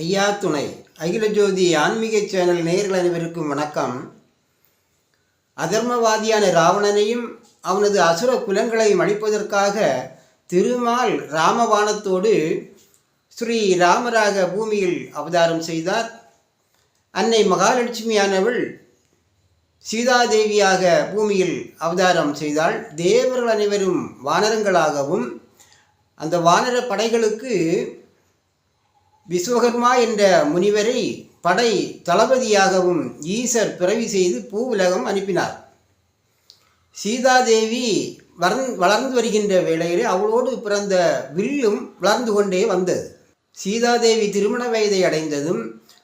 ஐயா துணை. அகில ஜோதி ஆன்மீக சேனல் நேயர்கள் அனைவருக்கும் வணக்கம். அதர்மவாதியான ராவணனையும் அவனது அசுர குலங்களையும் அழிப்பதற்காக திருமால் ராமவானத்தோடு ஸ்ரீ ராமராக பூமியில் அவதாரம் செய்தார். அன்னை மகாலட்சுமியானவள் சீதாதேவியாக பூமியில் அவதாரம் செய்தாள். தேவர்கள் அனைவரும் வானரங்களாகவும் அந்த வானர படைகளுக்கு விஸ்வகர்மா என்ற முனிவரை படை தளபதியாகவும் ஈசர் பிறவி செய்து பூவுலகம் அனுப்பினார். சீதாதேவி வளர்ந் வளர்ந்து வருகின்ற வேளையிலே அவளோடு பிறந்த வில்லும் வளர்ந்து கொண்டே வந்தது. சீதாதேவி திருமண வயதை அடைந்ததும்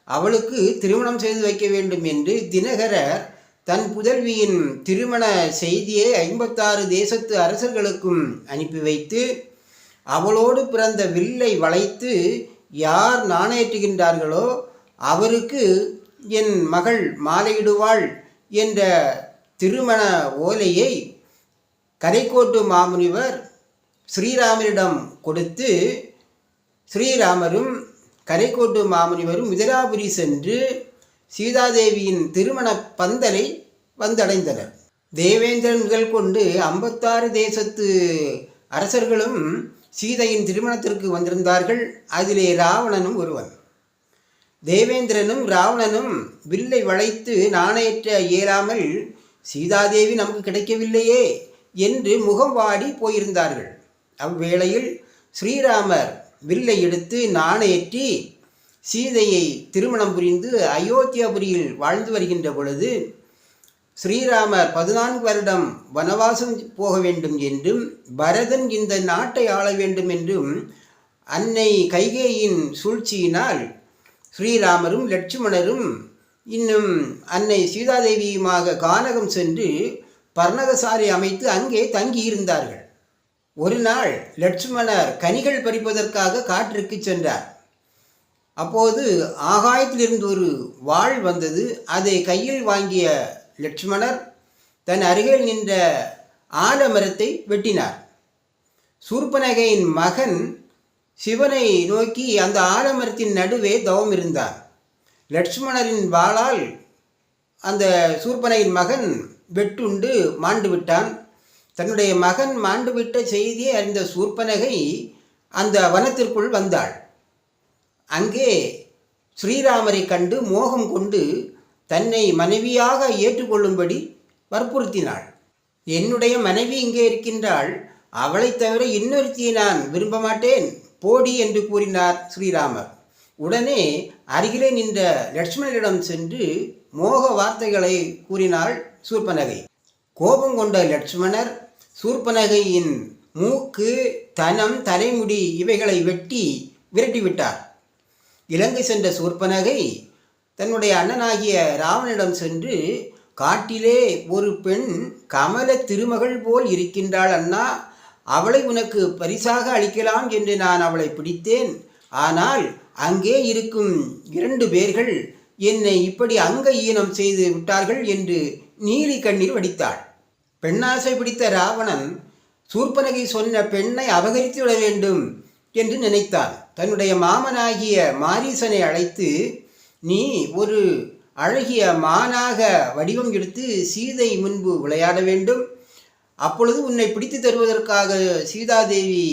அவளுக்கு திருமணம் செய்து வைக்க வேண்டும் என்று தினகரர் தன் புதல்வியின் திருமண செய்தியை ஐம்பத்தாறு தேசத்து அரசர்களுக்கும் அனுப்பி வைத்து அவளோடு பிறந்த வில்லை வளைத்து யார் நாணயற்றுகின்றார்களோ அவருக்கு என் மகள் மாலையிடுவாள் என்ற திருமண ஓலையை கரைக்கோட்டு மாமுனிவர் ஸ்ரீராமரிடம் கொடுத்து ஸ்ரீராமரும் கரைக்கோட்டு மாமுனிவரும் மிதிராபுரி சென்று சீதாதேவியின் திருமண பந்தலை வந்தடைந்தனர். தேவேந்திரன் முதல் கொண்டு ஐம்பத்தாறு தேசத்து அரசர்களும் சீதையின் திருமணத்திற்கு வந்திருந்தார்கள். அதிலே ராவணனும் ஒருவன். தேவேந்திரனும் ராவணனும் வில்லை வளைத்து நாணயற்ற இயலாமல் சீதாதேவி நமக்கு கிடைக்கவில்லையே என்று முகம் வாடி போயிருந்தார்கள். அவ்வேளையில் ஸ்ரீராமர் வில்லை எடுத்து நாணயற்றி சீதையை திருமணம் புரிந்து அயோத்தியாபுரியில் வாழ்ந்து வருகின்ற பொழுது ஸ்ரீராமர் பதினான்கு வருடம் வனவாசம் போக வேண்டும் என்றும் பரதன் இந்த நாட்டை ஆள வேண்டும் என்றும் அன்னை கைகேயின் சூழ்ச்சியினால் ஸ்ரீராமரும் லட்சுமணரும் இன்னும் அன்னை சீதாதேவியுமாக கானகம் சென்று பர்ணகசாலை அமைத்து அங்கே தங்கியிருந்தார்கள். ஒரு நாள் லட்சுமணர் கனிகள் பறிப்பதற்காக காற்றுக்கு சென்றார். அப்போது ஆகாயத்திலிருந்து ஒரு வாழ் வந்தது. அதை கையில் வாங்கிய லட்சுமணர் தன் அருகில் நின்ற ஆலமரத்தை வெட்டினார். சூர்பனகையின் மகன் சிவனை நோக்கி அந்த ஆலமரத்தின் நடுவே தவம் இருந்தார். லட்சுமணரின் வாளால் அந்த சூர்பனையின் மகன் வெட்டுண்டு மாண்டு விட்டான். தன்னுடைய மகன் மாண்டுவிட்ட செய்தியை அறிந்த சூர்பனகை அந்த வனத்திற்குள் வந்தாள். அங்கே ஸ்ரீராமரை கண்டு மோகம் கொண்டு தன்னை மனைவியாக ஏற்றுக்கொள்ளும்படி வற்புறுத்தினாள். என்னுடைய மனைவி இங்கே இருக்கின்றாள். அவளை தவிர இன்னொருத்தியை நான் விரும்ப மாட்டேன். போடி என்று கூறினார் ஸ்ரீராமர். உடனே அருகிலே நின்ற லட்சுமணனிடம் சென்று மோக வார்த்தைகளை கூறினாள் சூர்பனகை. கோபம் கொண்ட லட்சுமணர் சூர்பனகையின் மூக்கு தனம் தலைமுடி இவைகளை வெட்டி விரட்டிவிட்டார். இலங்கை சென்ற சூர்பனகை தன்னுடைய அண்ணனாகிய ராவனிடம் சென்று காட்டிலே ஒரு பெண் கமல திருமகள் போல் இருக்கின்றாள் அண்ணா. அவளை உனக்கு பரிசாக அளிக்கலாம் என்று நான் அவளை பிடித்தேன். ஆனால் அங்கே இருக்கும் இரண்டு பேர்கள் என்னை இப்படி அங்க ஈனம் செய்து விட்டார்கள் என்று நீலி கண்ணீர் வடித்தாள். பெண்ணாசை பிடித்த ராவணன் சூர்பனகை சொன்ன பெண்ணை அபகரித்து விட வேண்டும் என்று நினைத்தான். தன்னுடைய மாமனாகிய மாரீசனை அழைத்து நீ ஒரு அழகிய மானாக வடிவம் எடுத்து சீதை முன்பு விளையாட வேண்டும். அப்பொழுது உன்னை பிடித்து தருவதற்காக சீதாதேவி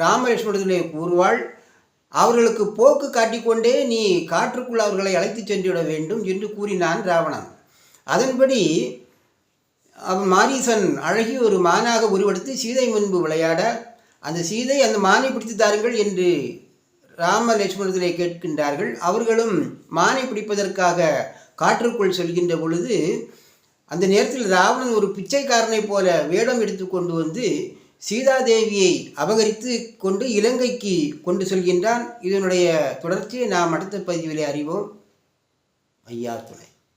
ராமலட்சுமணத்திலே கூறுவாள் அவர்களுக்கு போக்கு காட்டிக்கொண்டே நீ காற்றுக்குள் அவர்களை அழைத்து சென்றுவிட வேண்டும் என்று கூறினான் ராவணன். அதன்படி அவன் மாரீசன் அழகிய ஒரு மானாக உருவெடுத்து சீதை முன்பு விளையாட அந்த சீதை அந்த மானை பிடித்து தாருங்கள் என்று ராம லட்சுமணர்களை கேட்கின்றார்கள். அவர்களும் மானை பிடிப்பதற்காக காற்றுக்குள் செல்கின்ற பொழுது அந்த நேரத்தில் ராவணன் ஒரு பிச்சைக்காரனை போல வேடம் எடுத்து கொண்டு வந்து சீதாதேவியை அபகரித்து கொண்டு இலங்கைக்கு கொண்டு செல்கின்றான். இதனுடைய தொடர்ச்சியை நாம் அடுத்த பதிவிலே அறிவோம். ஐயா துணை.